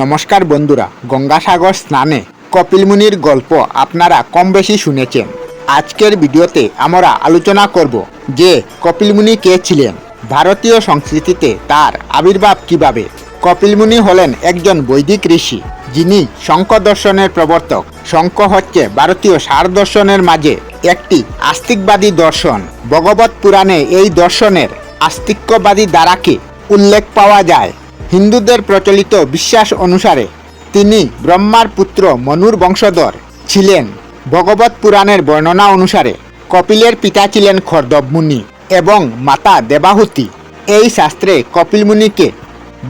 নমস্কার বন্ধুরা, গঙ্গাসাগর স্নানে কপিলমুনির গল্প আপনারা কম বেশি শুনেছেন। আজকের ভিডিওতে আমরা আলোচনা করব যে কপিলমুনি কে ছিলেন, ভারতীয় সংস্কৃতিতে তার আবির্ভাব কীভাবে। কপিলমুনি হলেন একজন বৈদিক ঋষি, যিনি শঙ্খ দর্শনের প্রবর্তক। শঙ্খ হচ্ছে ভারতীয় সার দর্শনের মাঝে একটি আস্তিকবাদী দর্শন। ভগবত পুরাণে এই দর্শনের আস্তিক্যবাদী দ্বারাকে উল্লেখ পাওয়া যায়। হিন্দুদের প্রচলিত বিশ্বাস অনুসারে তিনি ব্রহ্মার পুত্র মনুর বংশধর ছিলেন। ভগবত পুরাণের বর্ণনা অনুসারে কপিলের পিতা ছিলেন খর্দব মুনি এবং মাতা দেবাহুতি। এই শাস্ত্রে কপিল মুনিকে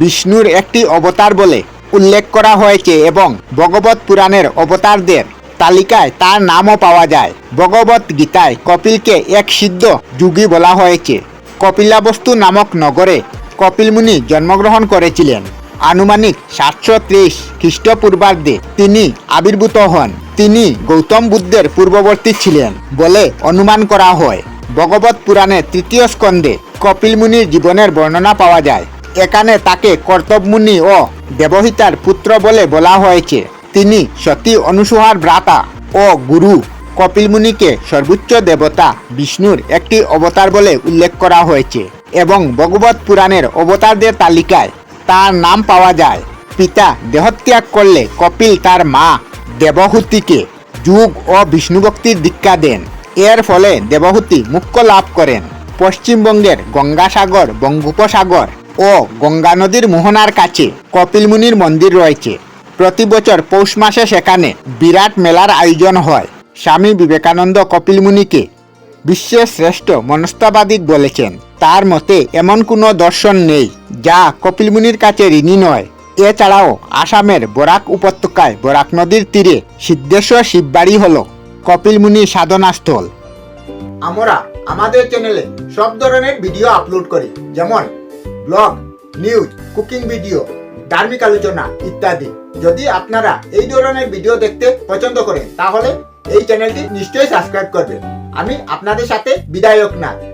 বিষ্ণুর একটি অবতার বলে উল্লেখ করা হয়েছে এবং ভগবত পুরাণের অবতারদের তালিকায় তার নামও পাওয়া যায়। ভগবত গীতায় কপিলকে এক সিদ্ধ যুগী বলা হয়েছে। কপিলাবস্তু নামক নগরে কপিলমুনি জন্মগ্রহণ করেছিলেন। আনুমানিক সাতশো ত্রিশ খ্রিস্টপূর্বাব্দে তিনি আবির্ভূত হন। তিনি গৌতম বুদ্ধের পূর্ববর্তী ছিলেন বলে অনুমান করা হয়। ভগবত পুরাণের তৃতীয় স্কন্ধে কপিলমুনির জীবনের বর্ণনা পাওয়া যায়। এখানে তাকে কর্তবমুনি ও দেবহিতার পুত্র বলে বলা হয়েছে। তিনি সতী অনুসুহার ভ্রাতা ও গুরু। কপিলমুনিকে সর্বোচ্চ দেবতা বিষ্ণুর একটি অবতার বলে উল্লেখ করা হয়েছে। এবং ভগবত পুরাণের অবতারদের তালিকায় তার নাম পাওয়া যায়। পিতা দেহত্যাগ করলে কপিল তার মা দেবহুতিকে যুগ ও বিষ্ণুভক্তির দীক্ষা দেন। এর ফলে দেবহুতি মুখ্য লাভ করেন। পশ্চিমবঙ্গের গঙ্গাসাগর, বঙ্গোপসাগর ও গঙ্গা নদীর মোহনার কাছে কপিলমুনির মন্দির রয়েছে। প্রতি বছর পৌষ মাসে সেখানে বিরাট মেলার আয়োজন হয়। স্বামী বিবেকানন্দ কপিলমুনিকে বিশ্বের শ্রেষ্ঠ মনস্তাবাদিক বলেছেন। তার মতে এমন কোনো দর্শন নেই, যা কপিলমুনির কাছে ঋণী নয়। এছাড়াও আসামের বরাক উপত্যকায় বরাক নদীর তীরে সিদ্ধেশ্বর শিববাড়ি হল কপিলমুনির সাধনাস্থল। আমরা আমাদের চ্যানেলে সব ধরনের ভিডিও আপলোড করি, যেমন ব্লগ নিউজ কুকিং ভিডিও ধার্মিক আলোচনা ইত্যাদি। যদি আপনারা এই ধরনের ভিডিও দেখতে পছন্দ করেন, তাহলে এই চ্যানেলটি নিশ্চয়ই সাবস্ক্রাইব করবেন। আমি আপনাদের সাথে বিদায়ক না।